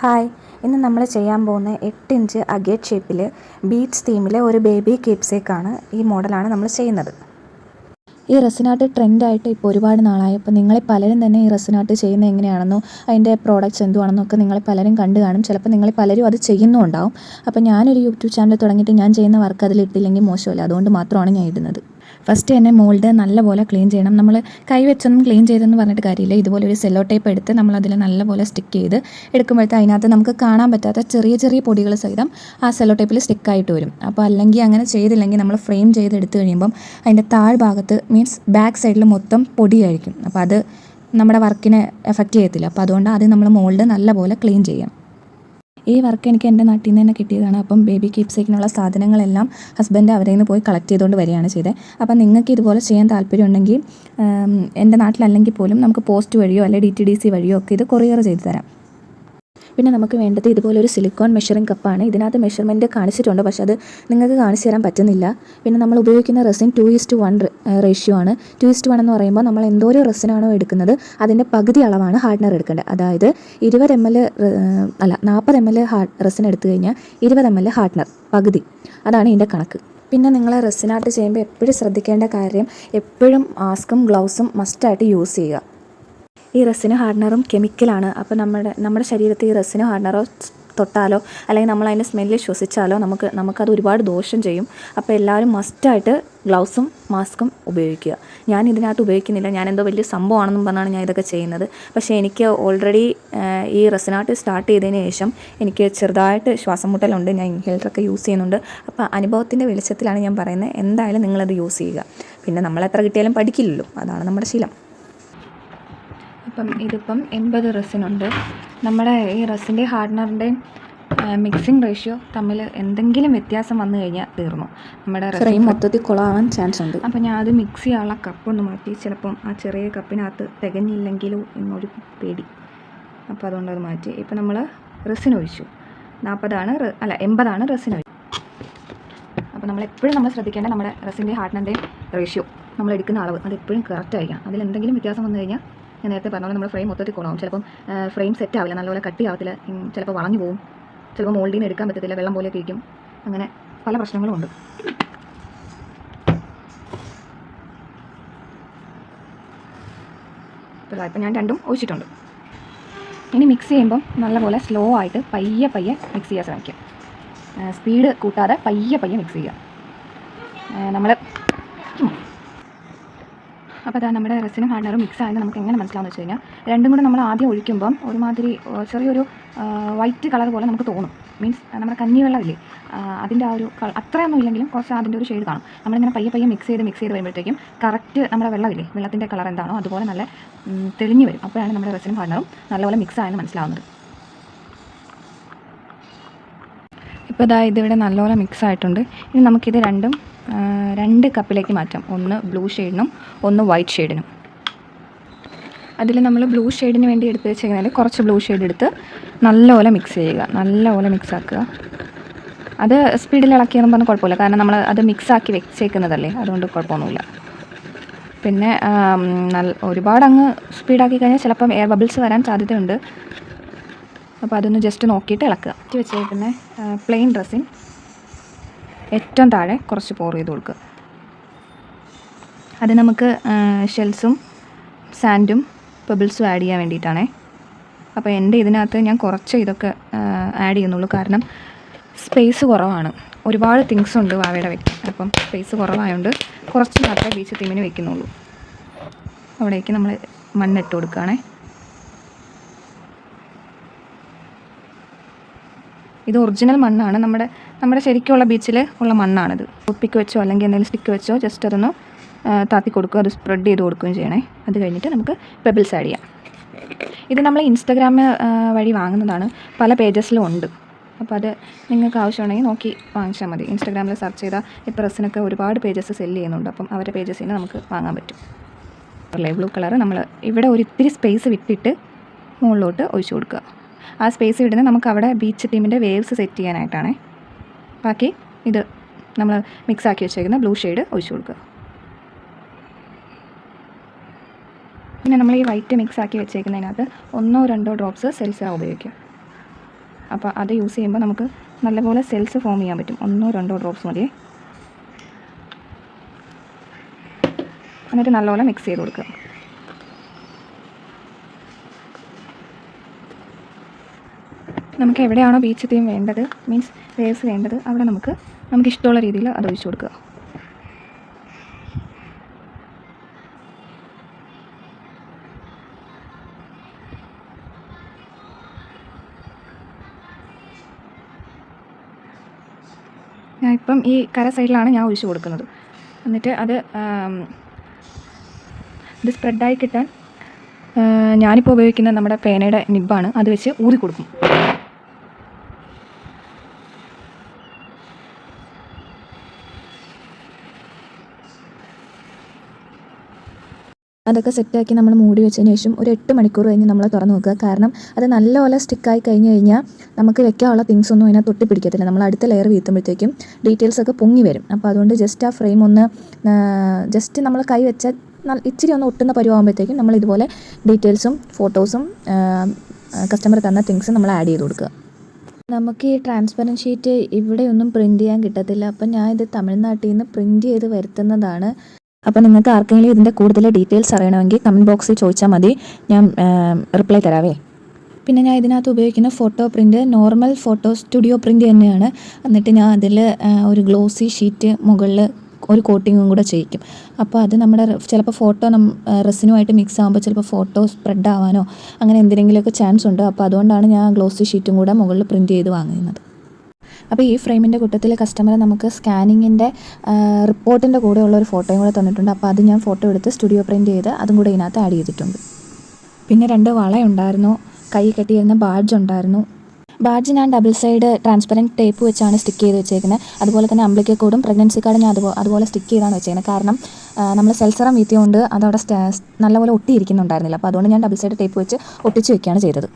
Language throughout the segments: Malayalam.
ഹായ്. ഇന്ന് നമ്മൾ ചെയ്യാൻ പോകുന്ന എട്ട് ഇഞ്ച് അഗേറ്റ് ഷേപ്പിൽ ബീച്ച് തീമിലെ ഒരു ബേബി കേപ്സേക്കാണ് ഈ മോഡലാണ് നമ്മൾ ചെയ്യുന്നത്. ഈ റെസിനാട്ട് ട്രെൻഡായിട്ട് ഇപ്പോൾ ഒരുപാട് നാളായി. അപ്പോൾ നിങ്ങളെ പലരും തന്നെ ഈ റെസിനാട്ട് ചെയ്യുന്നത് എങ്ങനെയാണെന്നോ അതിന്റെ പ്രോഡക്റ്റ്സ് എന്തുവാണെന്നൊക്കെ നിങ്ങളെ പലരും കണ്ടു കാണും. ചിലപ്പോൾ നിങ്ങളെ പലരും അത് ചെയ്യുന്നുണ്ടാവും. അപ്പോൾ ഞാനൊരു യൂട്യൂബ് ചാനൽ തുടങ്ങിയിട്ട് ഞാൻ ചെയ്യുന്ന വർക്ക് അതിലിട്ടില്ലെങ്കിൽ മോശമല്ല? അതുകൊണ്ട് മാത്രമാണ് ഞാൻ ഇടുന്നത്. ഫസ്റ്റ് തന്നെ മോൾഡ് നല്ലപോലെ ക്ലീൻ ചെയ്യണം. നമ്മൾ കൈ വെച്ചൊന്നും ക്ലീൻ ചെയ്തെന്ന് പറഞ്ഞിട്ട് കാര്യമില്ല. ഇതുപോലെ ഒരു സെല്ലോ ടേപ്പ് എടുത്ത് നമ്മൾ അതിൽ നല്ലപോലെ സ്റ്റിക്ക് ചെയ്ത് എടുക്കുമ്പോഴത്തെ അതിനകത്ത് നമുക്ക് കാണാൻ പറ്റാത്ത ചെറിയ ചെറിയ പൊടികൾ സഹിതം ആ സെല്ലോ ടേപ്പിൽ സ്റ്റിക്കായിട്ട് വരും. അപ്പോൾ അല്ലെങ്കിൽ അങ്ങനെ ചെയ്തില്ലെങ്കിൽ നമ്മൾ ഫ്രെയിം ചെയ്ത് എടുത്തു കഴിയുമ്പം അതിന്റെ താഴ്ഭാഗത്ത് മീൻസ് ബാക്ക് സൈഡിൽ മൊത്തം പൊടിയായിരിക്കും. അപ്പോൾ അത് നമ്മുടെ വർക്കിനെ എഫക്റ്റ് ചെയ്യത്തില്ല. അപ്പോൾ അതുകൊണ്ട് ആദ്യം നമ്മൾ മോൾഡ് നല്ലപോലെ ക്ലീൻ ചെയ്യണം. ഈ വർക്ക് എനിക്ക് എന്റെ നാട്ടിൽ നിന്ന് തന്നെ കിട്ടിയതാണ്. അപ്പം ബേബി കീപ്സേക്കിനുള്ള സാധനങ്ങളെല്ലാം ഹസ്ബൻഡ് അവരിൽ നിന്ന് പോയി കളക്ട് ചെയ്തുകൊണ്ട് വരികയാണ് ചെയ്തത് അപ്പം നിങ്ങൾക്ക് ഇതുപോലെ ചെയ്യാൻ താല്പര്യമുണ്ടെങ്കിൽ എന്റെ നാട്ടിലല്ലെങ്കിൽ പോലും നമുക്ക് പോസ്റ്റ് വഴിയോ അല്ലെങ്കിൽ ഡി ടി ഡി സി വഴിയോ ഒക്കെ ഇത് കൊറിയർ ചെയ്തു തരാം. പിന്നെ നമുക്ക് വേണ്ടത് ഇതുപോലൊരു സിലിക്കോൺ മെഷറിംഗ് കപ്പാണ് ഇതിനകത്ത് മെഷർമെന്റ് കാണിച്ചിട്ടുണ്ട്. പക്ഷേ അത് നിങ്ങൾക്ക് കാണിച്ചു തരാൻ പറ്റുന്നില്ല. പിന്നെ നമ്മൾ ഉപയോഗിക്കുന്ന resin two is to one ratio ആണ്. ടു ഈസ്റ്റ് വൺ എന്ന് പറയുമ്പോൾ നമ്മൾ എന്തോരം റെസിനാണോ എടുക്കുന്നത് അതിന്റെ പകുതി അളവാണ് ഹാർഡ്നർ എടുക്കേണ്ടത്. അതായത് ഇരുപത് എം എൽ അല്ല നാൽപ്പത് എം എൽ ഹാർഡ് റെസിൻ എടുത്തു കഴിഞ്ഞാൽ ഇരുപത് എം എൽ ഹാർഡ്നർ പകുതി. അതാണ് ഇതിന്റെ കണക്ക്. പിന്നെ നിങ്ങൾ റെസിനാർട്ട് ചെയ്യുമ്പോൾ എപ്പോഴും ശ്രദ്ധിക്കേണ്ട കാര്യം എപ്പോഴും മാസ്കും ഗ്ലൗസും മസ്റ്റായിട്ട് യൂസ് ചെയ്യുക. ഈ റെസിന് ഹാർഡനറും കെമിക്കലാണ്. അപ്പോൾ നമ്മുടെ നമ്മുടെ ശരീരത്തിൽ ഈ റെസിന് ഹാർഡനറോ തൊട്ടാലോ അല്ലെങ്കിൽ നമ്മൾ അതിന്റെ സ്മെല്ല് ശ്വസിച്ചാലോ നമുക്ക് നമുക്കത് ഒരുപാട് ദോഷം ചെയ്യും. അപ്പോൾ എല്ലാവരും മസ്റ്റായിട്ട് ഗ്ലൗസും മാസ്കും ഉപയോഗിക്കുക. ഞാൻ ഇതിനകത്ത് ഉപയോഗിക്കുന്നില്ല. ഞാൻ എന്തോ വലിയ സംഭവമാണെന്നും പറഞ്ഞാണ് ഞാൻ ഇതൊക്കെ ചെയ്യുന്നത്. പക്ഷേ എനിക്ക് ഓൾറെഡി ഈ റെസിനാട്ട് സ്റ്റാർട്ട് ചെയ്തതിന് ശേഷം എനിക്ക് ചെറുതായിട്ട് ശ്വാസം മുട്ടലുണ്ട്. ഞാൻ ഇൻഹേലറൊക്കെ യൂസ് ചെയ്യുന്നുണ്ട്. അപ്പോൾ അനുഭവത്തിന്റെ വെളിച്ചത്തിലാണ് ഞാൻ പറയുന്നത്. എന്തായാലും നിങ്ങളത് യൂസ് ചെയ്യുക. പിന്നെ നമ്മൾ എത്ര കിട്ടിയാലും പഠിക്കില്ലല്ലോ. അതാണ് നമ്മുടെ ശീലം. ഇപ്പം ഇതിപ്പം എൺപത് റെസിനുണ്ട് നമ്മുടെ ഈ റസിന്റെ ഹാർഡ്നറിന്റെയും മിക്സിംഗ് റേഷ്യോ തമ്മിൽ എന്തെങ്കിലും വ്യത്യാസം വന്നു കഴിഞ്ഞാൽ തീർന്നു. നമ്മുടെ ഫ്രെയിം മൊത്തത്തിൽ കുളമാവാൻ ചാൻസ് ഉണ്ട്. അപ്പോൾ ഞാൻ അത് മിക്സ് ചെയ്യാനുള്ള കപ്പൊന്ന് മാറ്റി. ചിലപ്പം ആ ചെറിയ കപ്പിനകത്ത് തികഞ്ഞില്ലെങ്കിലോ എന്നൊരു പേടി. അപ്പോൾ അതുകൊണ്ട് അത് മാറ്റി. ഇപ്പം നമ്മൾ റെസിൻ ഒഴിച്ചു. നാൽപ്പതാണ് അല്ല എൺപതാണ് റെസിൻ ഒഴിച്ചു. അപ്പോൾ നമ്മൾ എപ്പോഴും നമ്മൾ ശ്രദ്ധിക്കേണ്ട നമ്മുടെ റസിന്റെ ഹാർഡനറിന്റെയും റേഷ്യോ. നമ്മൾ എടുക്കുന്ന അളവ് അത് എപ്പോഴും കറക്റ്റ് ആയിരിക്കണം. അതിൽ എന്തെങ്കിലും വ്യത്യാസം വന്നു കഴിഞ്ഞാൽ ഞാൻ നേരത്തെ പറഞ്ഞ നമ്മൾ ഫ്രെയിം മൊത്തത്തിൽ കുളമാവും ചിലപ്പം ഫ്രെയിം സെറ്റ് ആവില്ല. നല്ലപോലെ കട്ടി ആവത്തില്ല. ചിലപ്പോൾ വളഞ്ഞു പോകും ചിലപ്പോൾ മോൾഡിൽ നിന്ന് എടുക്കാൻ പറ്റത്തില്ല. വെള്ളം പോലെ ഇരിക്കും അങ്ങനെ പല പ്രശ്നങ്ങളും ഉണ്ട്. ഇപ്പം ഞാൻ രണ്ടും ഒഴിച്ചിട്ടുണ്ട്. ഇനി മിക്സ് ചെയ്യുമ്പം നല്ലപോലെ സ്ലോ ആയിട്ട് പയ്യെ പയ്യെ മിക്സ് ചെയ്യാൻ ശ്രമിക്കുക സ്പീഡ് കൂട്ടാതെ പയ്യെ പയ്യെ മിക്സ് ചെയ്യുക നമ്മൾ അപ്പോൾ അതാ നമ്മുടെ റെസിനും ഹാർഡ്നറും മിക്സ് ആയെന്ന് നമുക്ക് എങ്ങനെ മനസ്സിലാവുമെന്ന് വെച്ച് കഴിഞ്ഞാൽ രണ്ടും കൂടെ നമ്മൾ ആദ്യം ഒഴിക്കുമ്പം ഒരുമാതിരി ചെറിയൊരു വൈറ്റ് കളർ പോലെ നമുക്ക് തോന്നും. മീൻസ് നമ്മുടെ കഞ്ഞി വെള്ളമില്ലേ അതിന്റെ ആ ഒരു അത്രയൊന്നും ഇല്ലെങ്കിലും കുറച്ച് അതിന്റെ ഒരു ഷെയ്ഡ് കാണും. നമ്മളിങ്ങനെ പയ്യെ പയ്യെ മിക്സ് ചെയ്ത് മിക്സ് ചെയ്ത് വരുമ്പോഴത്തേക്കും കറക്റ്റ് നമ്മുടെ വെള്ളമില്ലേ വെള്ളത്തിന്റെ കളർ എന്താണോ അതുപോലെ നല്ല തെളിഞ്ഞു വരും. അപ്പോഴാണ് നമ്മുടെ റെസിനും ഹാർഡ്നറും നല്ലപോലെ മിക്സ് ആയെന്ന് മനസ്സിലാവുന്നത്. ഇപ്പോൾ ഇതാ ഇതിവിടെ നല്ലപോലെ മിക്സ് ആയിട്ടുണ്ട്. ഇനി നമുക്കിത് രണ്ടും രണ്ട് കപ്പിലേക്ക് മാറ്റാം. ഒന്ന് ബ്ലൂ ഷെയ്ഡിനും ഒന്ന് വൈറ്റ് ഷെയ്ഡിനും അതിൽ നമ്മൾ ബ്ലൂ ഷെയ്ഡിന് വേണ്ടി എടുത്ത് വെച്ചേക്കുന്നതിൽ കുറച്ച് ബ്ലൂ ഷെയ്ഡ് എടുത്ത് നല്ലപോലെ മിക്സ് ചെയ്യുക. നല്ലപോലെ മിക്സ് ആക്കുക. അത് സ്പീഡിൽ ഇളക്കിയെന്ന് പറഞ്ഞാൽ കുഴപ്പമില്ല. കാരണം നമ്മൾ അത് മിക്സ് ആക്കി വെച്ചേക്കുന്നതല്ലേ? അതുകൊണ്ട് കുഴപ്പമൊന്നുമില്ല. പിന്നെ നല്ല ഒരുപാട് അങ്ങ് സ്പീഡാക്കി കഴിഞ്ഞാൽ ചിലപ്പം എയർ ബബിൾസ് വരാൻ സാധ്യതയുണ്ട്. അപ്പോൾ അതൊന്ന് ജസ്റ്റ് നോക്കിയിട്ട് ഇളക്കുക. വെച്ചേക്കുന്ന പ്ലെയിൻ ഡ്രസ്സിൻ ഏറ്റവും താഴെ കുറച്ച് പോർ ചെയ്ത് കൊടുക്കുക അത് നമുക്ക് ഷെൽസും സാൻഡും പെബിൾസും ആഡ് ചെയ്യാൻ വേണ്ടിയിട്ടാണേ. അപ്പോൾ എന്റെ ഇതിനകത്ത് ഞാൻ കുറച്ച് ഇതൊക്കെ ആഡ് ചെയ്യുന്നുള്ളൂ. കാരണം സ്പേസ് കുറവാണ്. ഒരുപാട് തിങ്സ് ഉണ്ട് വാവയുടെ വെക്കാൻ അപ്പം സ്പേസ് കുറവായതുകൊണ്ട് കുറച്ച് മാത്രമേ ബീച്ച് തീമിന് വെക്കുന്നുള്ളൂ. അവിടേക്ക് നമ്മൾ മണ്ണിട്ട് കൊടുക്കുകയാണേ ഇത് ഒറിജിനൽ മണ്ണാണ്. നമ്മുടെ നമ്മുടെ ശരിക്കുള്ള ബീച്ചിൽ ഉള്ള മണ്ണാണിത്. ഉപ്പിക്ക് വെച്ചോ അല്ലെങ്കിൽ എന്തെങ്കിലും സ്റ്റിക്ക് വെച്ചോ ജസ്റ്റ് അതൊന്ന് താത്തി കൊടുക്കുക. അത് സ്പ്രെഡ് ചെയ്ത് കൊടുക്കുകയും ചെയ്യണേ. അത് കഴിഞ്ഞിട്ട് നമുക്ക് പെബിൾസ് ആഡ് ചെയ്യാം. ഇത് നമ്മൾ ഇൻസ്റ്റഗ്രാം വഴി വാങ്ങുന്നതാണ്. പല പേജസിലും ഉണ്ട്. അപ്പോൾ അത് നിങ്ങൾക്ക് ആവശ്യമുണ്ടെങ്കിൽ നോക്കി വാങ്ങിച്ചാൽ മതി. ഇൻസ്റ്റാഗ്രാമിൽ സെർച്ച് ചെയ്താൽ ഇപ്പോൾ റെസിനൊക്കെ ഒരുപാട് പേജസ് സെല്ല് ചെയ്യുന്നുണ്ട്. അപ്പം അവരുടെ പേജസിൽ നിന്ന് നമുക്ക് വാങ്ങാൻ പറ്റും. ബ്ലൂ കളർ നമ്മൾ ഇവിടെ ഒരു ഇത്തിരി സ്പേസ് വിട്ടിട്ട് മുകളിലോട്ട് ഒഴിച്ചു കൊടുക്കുക. ആ സ്പേസ് വിടുന്നത് നമുക്ക് അവിടെ ബീച്ച് തീമിന്റെ വേവ്സ് സെറ്റ് ചെയ്യാനായിട്ടാണ്. ബാക്കി ഇത് നമ്മൾ മിക്സ് ആക്കി വെച്ചേക്കുന്ന ബ്ലൂ ഷെയ്ഡ് ഒഴിച്ചു കൊടുക്കുക. പിന്നെ നമ്മൾ ഈ വൈറ്റ് മിക്സ് ആക്കി വെച്ചേക്കുന്നതിനകത്ത് ഒന്നോ രണ്ടോ ഡ്രോപ്സ് സെൽസ് ഉപയോഗിക്കുക. അപ്പോൾ അത് യൂസ് ചെയ്യുമ്പോൾ നമുക്ക് നല്ലപോലെ സെൽസ് ഫോം ചെയ്യാൻ പറ്റും. ഒന്നോ രണ്ടോ ഡ്രോപ്സ് മതിയേ. എന്നിട്ട് നല്ലപോലെ മിക്സ് ചെയ്ത് കൊടുക്കുക. നമുക്ക് എവിടെയാണോ ബീച്ച് തീം വേണ്ടത് മീൻസ് വേവ്സ് വേണ്ടത് അവിടെ നമുക്ക് നമുക്ക് ഇഷ്ടമുള്ള രീതിയിൽ അത് ഒഴിച്ചു കൊടുക്കുക. ഞാൻ ഇപ്പം ഈ കര സൈഡിലാണ് ഞാൻ ഒഴിച്ചു കൊടുക്കുന്നത്. എന്നിട്ട് അത് ഇത് സ്പ്രെഡായി കിട്ടാൻ ഞാനിപ്പോൾ ഉപയോഗിക്കുന്ന നമ്മുടെ പേനയുടെ നിബാണ് അത് വെച്ച് ഊതി കൊടുക്കും. അതൊക്കെ സെറ്റാക്കി നമ്മൾ മൂടി വെച്ചതിന് ശേഷം ഒരു എട്ട് മണിക്കൂർ കഴിഞ്ഞ് നമ്മൾ തുറന്ന് നോക്കുക. കാരണം അത് നല്ലപോലെ സ്റ്റിക്കായി കഴിഞ്ഞ് കഴിഞ്ഞാൽ നമുക്ക് വെക്കാനുള്ള തിങ്സ് ഒന്നും അതിനകത്ത് ഒട്ടി പിടിക്കത്തില്ല. നമ്മൾ അടുത്ത ലെയർ വീഴ്ത്തുമ്പോഴത്തേക്കും ഡീറ്റെയിൽസ് ഒക്കെ പൊങ്ങി വരും. അപ്പോൾ അതുകൊണ്ട് ജസ്റ്റ് ആ ഫ്രെയിം ഒന്ന് ജസ്റ്റ് നമ്മൾ കൈ വെച്ചാൽ ഇച്ചിരി ഒന്ന് ഒട്ടുന്ന പരുവാകുമ്പോഴത്തേക്കും നമ്മൾ ഇതുപോലെ ഡീറ്റെയിൽസും ഫോട്ടോസും കസ്റ്റമർ തന്ന തിങ്സും നമ്മൾ ആഡ് ചെയ്ത് കൊടുക്കുക. നമുക്ക് ഈ ട്രാൻസ്പെറന്റ് ഷീറ്റ് ഇവിടെയൊന്നും പ്രിന്റ് ചെയ്യാൻ കിട്ടത്തില്ല. അപ്പം ഞാൻ ഇത് തമിഴ്നാട്ടിൽ നിന്ന് പ്രിന്റ് ചെയ്ത് വരുത്തുന്നതാണ്. അപ്പോൾ നിങ്ങൾക്ക് ആർക്കെങ്കിലും ഇതിന്റെ കൂടുതൽ ഡീറ്റെയിൽസ് അറിയണമെങ്കിൽ കമന്റ് ബോക്സിൽ ചോദിച്ചാൽ മതി. ഞാൻ റിപ്ലൈ തരാവേ. പിന്നെ ഞാൻ ഇതിനകത്ത് ഉപയോഗിക്കുന്ന photo print normal photo studio print തന്നെയാണ്. എന്നിട്ട് ഞാൻ അതിൽ ഒരു ഗ്ലോസി ഷീറ്റ് മുകളിൽ ഒരു കോട്ടിങ്ങും കൂടെ ചെയ്യിക്കും. അപ്പോൾ അത് നമ്മുടെ ചിലപ്പോൾ ഫോട്ടോ നം റെസിനുമായിട്ട് മിക്സ് ആകുമ്പോൾ ചിലപ്പോൾ ഫോട്ടോ സ്പ്രെഡ് ആവാനോ അങ്ങനെ എന്തിനെങ്കിലുമൊക്കെ ചാൻസ് ഉണ്ട്. അപ്പോൾ അതുകൊണ്ടാണ് ഞാൻ ഗ്ലോസി ഷീറ്റും കൂടെ മുകളിൽ പ്രിന്റ് ചെയ്ത് വാങ്ങുന്നത്. അപ്പോൾ ഈ ഫ്രെയിമിന്റെ കൂട്ടത്തിൽ കസ്റ്റമർ നമുക്ക് സ്കാനിങ്ങിന്റെ റിപ്പോർട്ടിന്റെ കൂടെയുള്ള ഒരു ഫോട്ടോയും കൂടെ തന്നിട്ടുണ്ട്. അപ്പോൾ അത് ഞാൻ ഫോട്ടോ എടുത്ത് സ്റ്റുഡിയോ പ്രിന്റ് ചെയ്ത് അതും കൂടെ ഇതിനകത്ത് ആഡ് ചെയ്തിട്ടുണ്ട്. പിന്നെ രണ്ട് വളയുണ്ടായിരുന്നു കൈ കെട്ടിയിരുന്ന ബാഡ്ജ് ഉണ്ടായിരുന്നു. ബാഡ്ജ് ഞാൻ ഡബിൾ സൈഡ് ട്രാൻസ്പെറന്റ് ടേപ്പ് വെച്ചാണ് സ്റ്റിക്ക് ചെയ്ത് വെച്ചേക്കുന്നത് അതുപോലെ തന്നെ അമ്പ്ലിക്ക കോഡും പ്രഗ്നൻസി കാർഡ് ഞാൻ അതുപോലെ അതുപോലെ സ്റ്റിക്ക് ചെയ്താണ് വെച്ചേക്കുന്നത് കാരണം നമ്മൾ സെൽസറം വീത്തിയോണ്ട് അതവിടെ നല്ലപോലെ ഒട്ടിയിരിക്കുന്നുണ്ടായിരുന്നില്ല. അപ്പോൾ അതുകൊണ്ട് ഞാൻ ഡബിൾ സൈഡ് ടേപ്പ് വെച്ച് ഒട്ടിച്ച് വെക്കുകയാണ് ചെയ്തത്.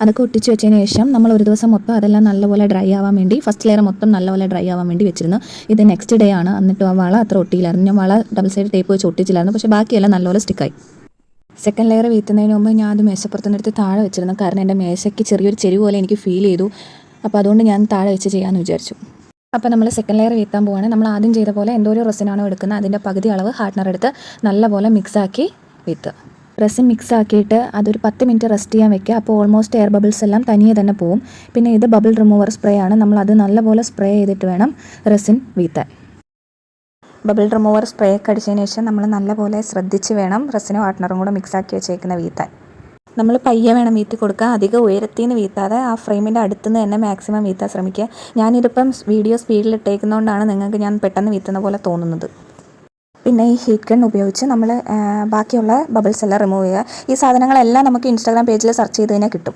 അതൊക്കെ ഒട്ടിച്ച് വെച്ചതിന് ശേഷം നമ്മൾ ഒരു ദിവസം മൊത്തം അതെല്ലാം നല്ലപോലെ ഡ്രൈ ആവാൻ വേണ്ടി ഫസ്റ്റ് ലെയർ മൊത്തം നല്ലപോലെ ഡ്രൈ ആവാൻ വേണ്ടി വെച്ചിരുന്നു. ഇത് നെക്സ്റ്റ് ഡേ ആണ്. എന്നിട്ട് ആ വള അത്ര ഒട്ടിയില്ലായിരുന്നു. ഞാൻ വള ഡബിൾ സൈഡ് ടേപ്പ് വെച്ച് ഒട്ടിച്ചില്ലായിരുന്നു. പക്ഷേ ബാക്കിയെല്ലാം നല്ലപോലെ സ്റ്റിക്കായി സെക്കൻഡ് ലെയർ വീത്തുന്നതിന് മുമ്പ് ഞാൻ അത് മേശപ്പുറത്തുനിന്നെടുത്ത് താഴെ വെച്ചിരുന്നു. കാരണം എന്റെ മേശയ്ക്ക് ചെറിയൊരു ചെരുവ് പോലെ എനിക്ക് ഫീൽ ചെയ്തു. അപ്പോൾ അതുകൊണ്ട് ഞാൻ താഴെ വെച്ച് ചെയ്യാമെന്ന് വിചാരിച്ചു. അപ്പോൾ നമ്മൾ സെക്കൻഡ് ലെയർ വീത്താൻ പോവാണ്. നമ്മൾ ആദ്യം ചെയ്ത പോലെ എന്തോ ഒരു റെസിനാണോ എടുക്കുന്നത്. അതിന്റെ പകുതി അളവ് ഹാർഡ്നർ എടുത്ത് നല്ലപോലെ മിക്സാക്കി വീത്തുക. റെസിൻ മിക്സ് ആക്കിയിട്ട് അതൊരു പത്ത് മിനിറ്റ് റെസ്റ്റ് ചെയ്യാൻ വെക്കുക. അപ്പോൾ ഓൾമോസ്റ്റ് എയർ ബബിൾസ് എല്ലാം തനിയെ തന്നെ പോവും. പിന്നെ ഇത് ബബിൾ റിമൂവർ സ്പ്രേ ആണ്. നമ്മൾ അത് നല്ലപോലെ സ്പ്രേ ചെയ്തിട്ട് വേണം റെസിൻ വീത്താൻ. ബബിൾ റിമൂവർ സ്പ്രേ ഒക്കെ അടിച്ചതിന് ശേഷം നമ്മൾ നല്ലപോലെ ശ്രദ്ധിച്ച് വേണം റെസിനും വാട്ടണറും കൂടെ മിക്സ് ആക്കി വെച്ചേക്കുന്ന വീത്താൻ. നമ്മൾ പയ്യെ വേണം വീത്തി കൊടുക്കുക. അധികം ഉയരത്തിൽ നിന്ന് വീത്താതെ ആ ഫ്രെയിമിന്റെ അടുത്തുനിന്ന് തന്നെ മാക്സിമം വീത്താൻ ശ്രമിക്കുക. ഞാനിതിപ്പം വീഡിയോ സ്പീഡിൽ ഇട്ടേക്കുന്നതുകൊണ്ടാണ് നിങ്ങൾക്ക് ഞാൻ പെട്ടെന്ന് വീത്തുന്ന പോലെ തോന്നുന്നത്. പിന്നെ ഈ ഹീറ്റ് ഗൺ ഉപയോഗിച്ച് നമ്മൾ ബാക്കിയുള്ള ബബിൾസ് എല്ലാം റിമൂവ് ചെയ്യുക. ഈ സാധനങ്ങളെല്ലാം നമുക്ക് ഇൻസ്റ്റാഗ്രാം പേജിൽ സെർച്ച് ചെയ്ത് തന്നെ കിട്ടും.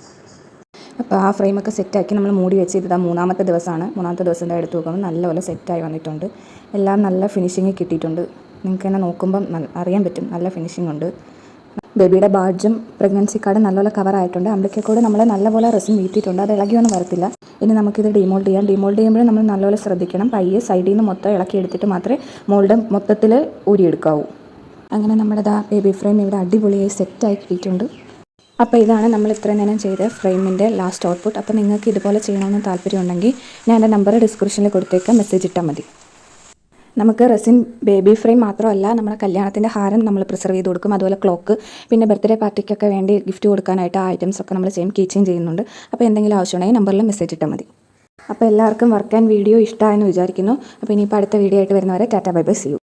അപ്പോൾ ആ ഫ്രെയിമൊക്കെ സെറ്റാക്കി നമ്മൾ മൂടി വെച്ച് ഇതാ മൂന്നാമത്തെ ദിവസമാണ്. മൂന്നാമത്തെ ദിവസം എടുത്ത് നോക്കുമ്പോൾ നല്ലപോലെ സെറ്റായി വന്നിട്ടുണ്ട്. എല്ലാം നല്ല ഫിനിഷിങ് കിട്ടിയിട്ടുണ്ട്. നിങ്ങൾക്ക് തന്നെ നോക്കുമ്പം അറിയാൻ പറ്റും. നല്ല ഫിനിഷിംഗ് ഉണ്ട്. ബേബിയുടെ ബാഡ്ജും പ്രഗ്നൻസി കാർഡ് നല്ലപോലെ കവർ ആയിട്ടുണ്ട്. അമ്പലക്കോട് നമ്മൾ നല്ലപോലെ റെസിൻ വീട്ടിയിട്ടുണ്ട്. അത് ഇളകിയൊന്നും വരത്തില്ല. ഇനി നമുക്കിത് ഡിമോൾഡ് ചെയ്യാം. ഡിമോൾഡ് ചെയ്യുമ്പോൾ നമ്മൾ നല്ലപോലെ ശ്രദ്ധിക്കണം. പയ്യെ സൈഡിൽ നിന്ന് മൊത്തം ഇളക്കി എടുത്തിട്ട് മാത്രമേ മോൾഡ് മൊത്തത്തിൽ ഊരിയെടുക്കാവൂ. അങ്ങനെ നമ്മുടെ ദാ ബേബി ഫ്രെയിം ഇവിടെ അടിപൊളിയായി സെറ്റായി കിട്ടിയിട്ടുണ്ട്. അപ്പോൾ ഇതാണ് നമ്മൾ ഇത്രയും നേരം ചെയ്ത ഫ്രെയിമിന്റെ ലാസ്റ്റ് ഔട്ട്പുട്ട് അപ്പോൾ നിങ്ങൾക്ക് ഇതുപോലെ ചെയ്യണമെന്ന് താല്പര്യമുണ്ടെങ്കിൽ ഞാൻ എന്റെ നമ്പർ ഡിസ്ക്രിപ്ഷനിൽ കൊടുത്തേക്കാം. മെസ്സേജ് ഇട്ടാൽ മതി. നമുക്ക് റെസിൻ ബേബി ഫ്രെയിം മാത്രമല്ല നമ്മുടെ കല്യാണത്തിന്റെ ഹാരം നമ്മൾ പ്രിസർവ് ചെയ്ത് കൊടുക്കും. അതുപോലെ ക്ലോക്ക് പിന്നെ ബർത്ത്ഡേ പാർട്ടിക്കൊക്കെ വേണ്ടി ഗിഫ്റ്റ് കൊടുക്കാനായിട്ട് ഐറ്റംസ് ഒക്കെ നമ്മൾ ചെയ്യും കീച്ചയും ചെയ്യുന്നുണ്ട്. അപ്പോൾ എന്തെങ്കിലും ആവശ്യമുണ്ടെങ്കിൽ നമ്പറിൽ മെസ്സേജ് ഇട്ടാൽ മതി. അപ്പോൾ എല്ലാവർക്കും വർക്ക് ആൻഡ് വീഡിയോ ഇഷ്ടമായെന്ന് വിചാരിക്കുന്നു. അപ്പോൾ ഇനിയിപ്പോൾ അടുത്ത വീഡിയോ ആയിട്ട് വരുന്നവരെ tata bye bye see you